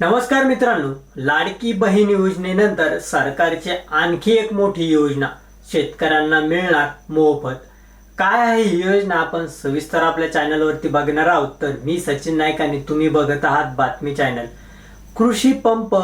नमस्कार मित्रांनो लाडकी बहीण योजनेनंतर सरकारची आणखी एक मोठी योजना शेतकऱ्यांना मिळणार मोफत. काय आहे ही योजना? आपण सविस्तर आपल्या चॅनलवरती बघणार आहोत. तर मी सचिन नाईक आणि तुम्ही बघत आहात बातमी चॅनल. कृषी पंप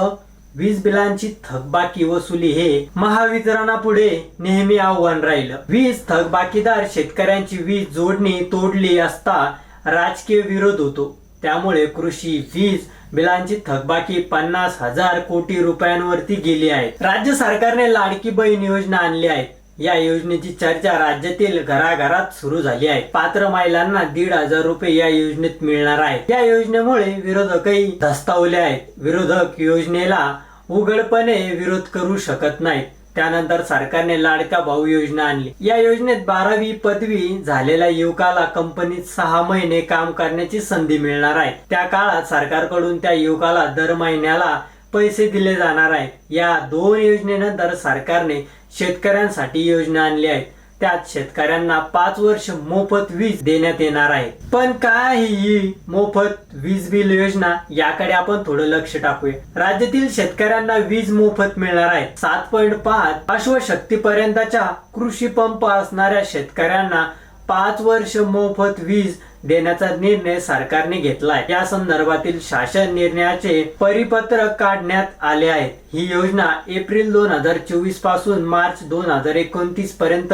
वीज बिलांची थकबाकी वसुली हे महावितरणापुढे नेहमी आव्हान राहिलं. वीज थकबाकीदार शेतकऱ्यांची वीज जोडणी तोडली असता राजकीय विरोध होतो. त्यामुळे कृषी वीज बिलांची थकबाकी पन्नास हजार कोटी रुपयांवरती गेली आहे. राज्य सरकारने लाडकी बहीण योजना आणली आहे. या योजनेची चर्चा राज्यातील घराघरात सुरू झाली आहे. पात्र महिलांना दीड हजार रुपये या योजनेत मिळणार आहे. या योजनेमुळे विरोधकही धस्तावले आहेत. विरोधक योजनेला उघडपणे विरोध करू शकत नाहीत. त्यानंतर सरकारने लाडका भाऊ योजना आणली. या योजनेत बारावी पदवी झालेल्या युवकाला कंपनीत सहा महिने काम करण्याची संधी मिळणार आहे. त्या काळात सरकारकडून त्या युवकाला दर महिन्याला पैसे दिले जाणार आहेत या दोन योजनेनंतर सरकारने शेतकऱ्यांसाठी योजना आणली आहे. त्यात शेतकऱ्यांना पाच वर्ष मोफत वीज देण्यात येणार आहे. पण काय ही मोफत वीज बिल योजना याकडे आपण थोडं लक्ष टाकूया. राज्यातील शेतकऱ्यांना वीज मोफत मिळणार आहे. सात पॉईंट पाच अश्वशक्ती पर्यंतच्या कृषी पंप असणाऱ्या शेतकऱ्यांना पाच वर्ष मोफत वीज देण्याचा निर्णय सरकारने घेतलाय. या संदर्भातील शासन निर्णयाचे परिपत्रक काढण्यात आले आहे ही योजना एप्रिल दोन हजार चोवीसपासून मार्च दोन हजार एकोणतीस पर्यंत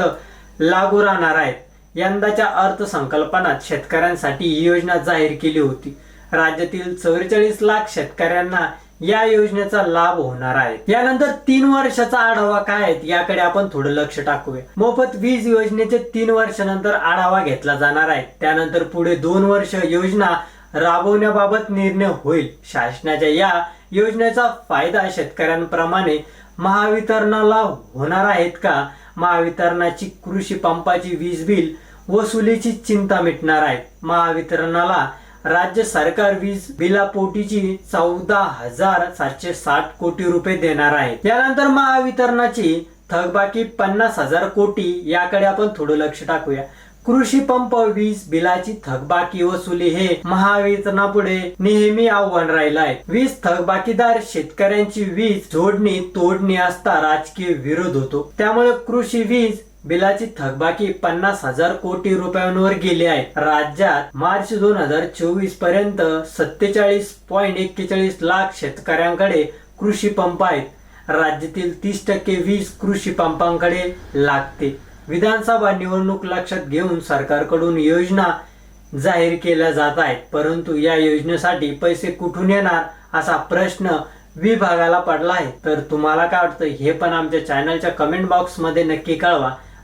लागू राहणार आहेत यंदाच्या अर्थसंकल्पनात शेतकऱ्यांसाठी ही योजना जाहीर केली होती. राज्यातील चौवेचाळीस लाख शेतकऱ्यांना या योजनेचा लाभ होणार आहे. यानंतर तीन वर्षाचा आढावा काय आहे याकडे आपण थोडं लक्ष टाकूया. मोफत वीज योजनेचे तीन वर्षानंतर आढावा घेतला जाणार आहे. त्यानंतर पुढे दोन वर्ष योजना राबवण्याबाबत निर्णय होईल. शासनाच्या या योजनेचा फायदा शेतकऱ्यांप्रमाणे महावितरणाला होणार आहेत का? महावितरणाची कृषी पंपाची वीज बिल वसुलीची चिंता मिटणार आहे. महावितरणाला राज्य सरकार वीज बिलापोटीची चौदा हजार सातशे साठ कोटी रुपये देणार आहे. त्यानंतर महावितरणाची थकबाकी पन्नास हजार कोटी याकडे आपण थोडं लक्ष टाकूया. कृषी पंप वीज बिलाची थकबाकी वसुली हे महावितरणापुढे नेहमी आव्हान राहिलं आहे वीज थकबाकीदार शेतकऱ्यांची वीज जोडणी तोडणी असता राजकीय विरोध होतो. त्यामुळे कृषी वीज बिलाची थकबाकी पन्नास हजार कोटी रुपयांवर गेली आहे. राज्यात मार्च दोन हजार चोवीसपर्यंत सत्तेचाळीस पॉईंट एक्केचाळीस लाख शेतकऱ्यांकडे कृषी पंप आहेत. राज्यातील तीस टक्के वीज कृषी पंपांकडे लागते. विधानसभा निवडणूक लक्षात घेऊन सरकारकडून योजना जाहीर केल्या जात आहेत. परंतु या योजनेसाठी पैसे कुठून येणार असा प्रश्न विभागाला पडला आहे. तर तुम्हाला काय वाटतं हे पण आमच्या चॅनलच्या कमेंट बॉक्समध्ये नक्की कळवा.